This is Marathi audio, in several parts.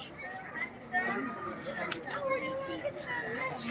Thank you.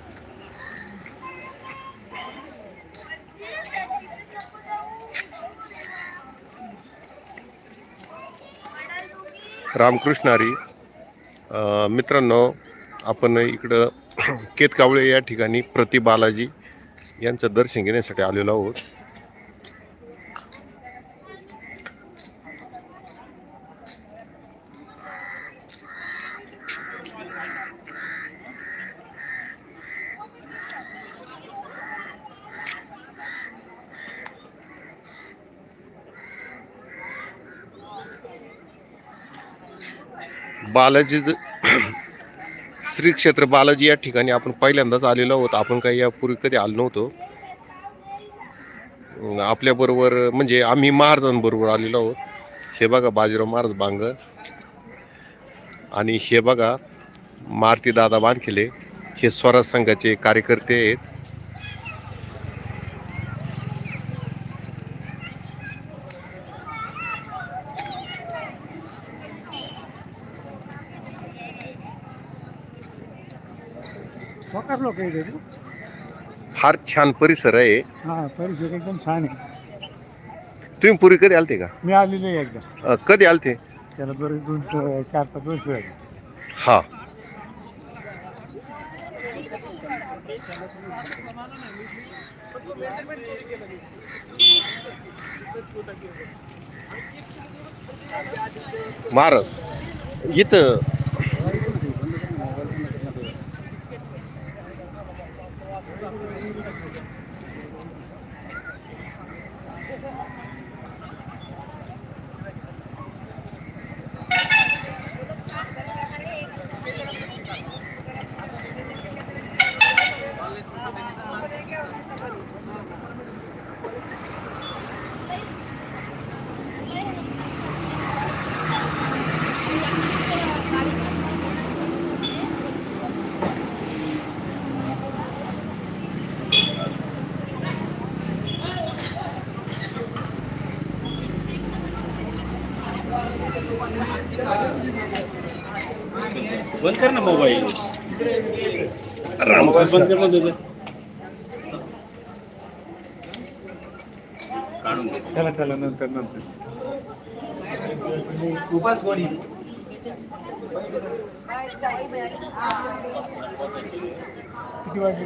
रामकृष्णारी. मित्रांनो आपण इकडं केतकावळे या ठिकाणी प्रति बालाजी यांचं दर्शन घेण्यासाठी आलेलो आहोत. बालाजी श्री क्षेत्र बालाजी या ठिकाणी आपण पहिल्यांदाच आलेलो आहोत. आपण काही यापूर्वी कधी आलो नव्हतो. आपल्याबरोबर म्हणजे आम्ही महाराजांबरोबर आलेलो आहोत. हे बघा बाजीराव महाराज बांगर. आणि हे बघा मारुती दादा बांधकेले हे स्वराज संघाचे कार्यकर्ते आहेत. लोक आहे ते. फार छान परिसर आहे. हा परिसर एकदम छान आहे. तुम्ही पूर्वी कधी आलते का? मी आलेलो आहे एकदा. अं, कधी आलते? त्याला बरेच दोन चार पाच वर्ष झाली. हा. महाराज इथं Thank. बंद कर ना मोबाईल. रामकृष्ण बंद कर ना तुझं. चला चला नंतर नंतर. उपास कोणी? किती वाजले?